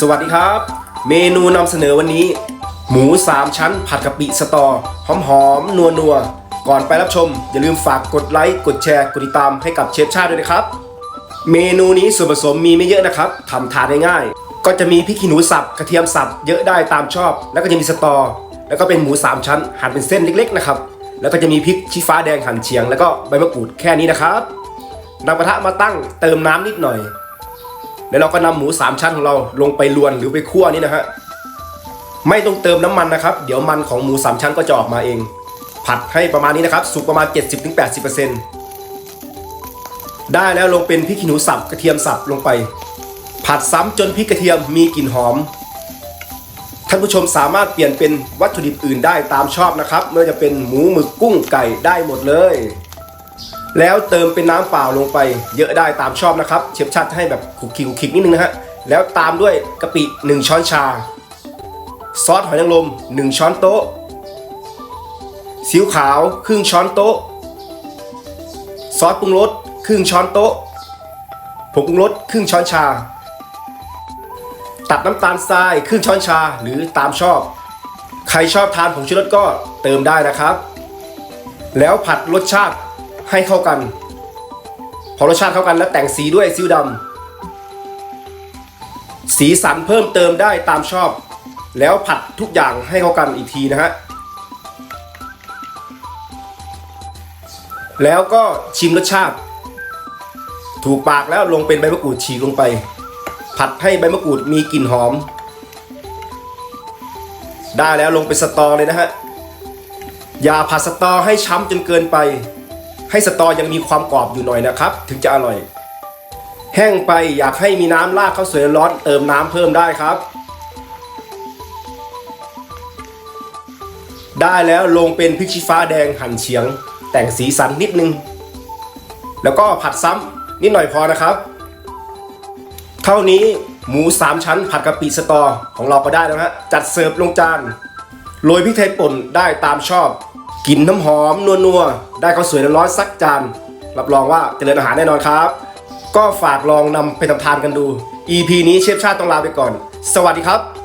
สวัสดีครับ เมนูนำเสนอวันนี้ หมู 3 ชั้นผัดกะปิสตอ หอมหอมนัวนัวๆก่อนไปรับชม อย่าลืมฝากกดไลค์กดแชร์ กดติดตามให้กับเชฟชาติด้วยนะครับ เมนูนี้ส่วนผสมมีไม่เยอะนะครับทำทานได้ง่ายๆก็จะมีพริกขี้หนูสับกระเทียมสับเยอะได้ตามชอบ แล้วก็จะมีสตอ แล้วก็เป็นหมู 3 ชั้น หั่นเป็นเส้นเล็กๆนะครับแล้วก็จะมีพริกชี้ฟ้าแดงหั่นเฉียง แล้วก็ใบมะกรูดแค่นี้นะครับนำกระทะมาตั้งเติมน้ำนิดหน่อย แล้วเราก็นำหมู 3 ชั้นของเราลงไปลวนหรือไปคั่วนี่นะฮะไม่ต้องเติมน้ำมันนะครับ เดี๋ยวมันของหมู 3 ชั้นก็จะออกมาเอง ผัดให้ประมาณนี้นะครับ สุกประมาณ 70-80%ได้แล้วลงเป็นพริกขี้หนูสับกระเทียมสับลงไป ผัดซ้ำจนพริกกระเทียมมีกลิ่นหอมท่านผู้ชมสามารถเปลี่ยนเป็นวัตถุดิบอื่นได้ตามชอบนะครับไม่ว่าจะเป็นหมูหมึกกุ้งไก่ได้หมดเลย แล้วเติมเป็นน้ำเปล่าลงไป เยอะได้ตามชอบนะครับ เชฟชัดให้แบบขุกขิกขุกขิกนิดนึงนะฮะแล้วตามด้วยกะปิ 1 ช้อนชา ซอสหอยนางรม1 ช้อนโต๊ะซีอิ๊วขาวครึ่งช้อนโต๊ะ ซอสปรุงรสครึ่งช้อนโต๊ะผงปรุงรสครึ่งช้อนชา ตัดน้ำตาลทรายครึ่งช้อนชาหรือตามชอบ ใครชอบทานผงชูรสก็เติมได้นะครับ แล้วผัดรสชาติ ให้เข้ากัน พอรสชาติเข้ากันแล้วแต่งสีด้วยซีอิ๊วดำสีสันเพิ่มเติมได้ตามชอบ แล้วผัดทุกอย่างให้เข้ากันอีกทีนะฮะแล้วก็ชิมรสชาติ ถูกปากแล้วลงเป็นใบมะกรูดฉีกลงไป ผัดให้ใบมะกรูดมีกลิ่นหอม ได้แล้วลงเป็นสตอเลยนะฮะอย่าผัดสตอให้ช้ำจนเกินไป ให้สตอยังมีความกรอบอยู่หน่อยนะครับ ถึงจะอร่อย แห้งไปอยากให้มีน้ำราดข้าวสวยร้อนเติมน้ำเพิ่มได้ครับ ได้แล้วลงเป็นพริกชี้ฟ้าแดงหั่นเฉียง แต่งสีสันนิดนึง แล้วก็ผัดซ้ำนิดหน่อยพอนะครับ เท่านี้หมู 3 ชั้นผัดกะปิสตอของเราก็ได้แล้วฮะจัดเสิร์ฟลงจานโรยพริกไทยป่นได้ตามชอบ กลิ่นน้ำหอมนัวๆ ได้ข้าวสวยร้อนๆสักจาน รับรองว่าเจริญอาหารแน่นอนครับ ก็ฝากลองนำไปทำทานกันดู EP นี้เชฟชาติต้องลาไปก่อน สวัสดีครับ